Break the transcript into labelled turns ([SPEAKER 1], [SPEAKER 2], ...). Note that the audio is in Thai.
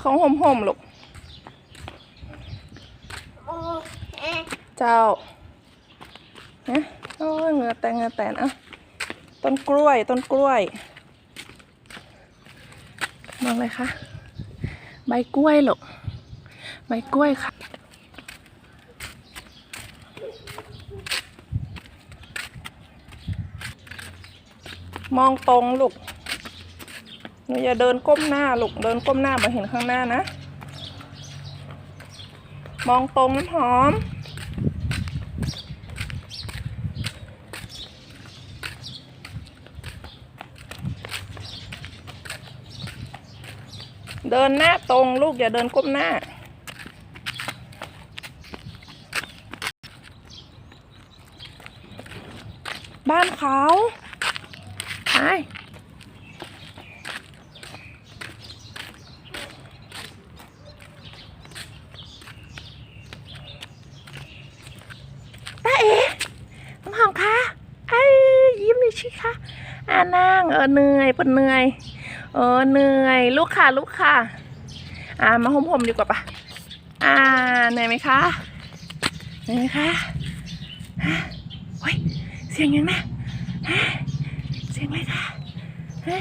[SPEAKER 1] ของห่มห่มลูกเจ้าเนะโอ้ยเหงือแตงเงือแตนอะต้นกล้วยต้นกล้วยมองเลยคะใบกล้วยลูกใบกล้วยค่ะ มองตรงลูก หนูอย่าเดินก้มหน้าลูกเดินก้มหน้ามาเห็นข้างหน้านะ มองตรงน้ำหอม เดินหน้าตรงลูกอย่าเดินก้มหน้าบ้านเขาไปตาเอ๋น้ำหอมคะไอ้ย ยิ้มหน่อยชิคะอ่านั่งเออเหนื่อยปวดเหนื่อย เออเหนื่อย ลูกค่ะลูกค่ะ อ่ามาห่มผมๆดีกว่าปะอ่าเหนื่อยไหมคะเหนื่อยไหมคะฮะโอ้ยเสียงยังนะฮะเสียงอะไรคะฮะ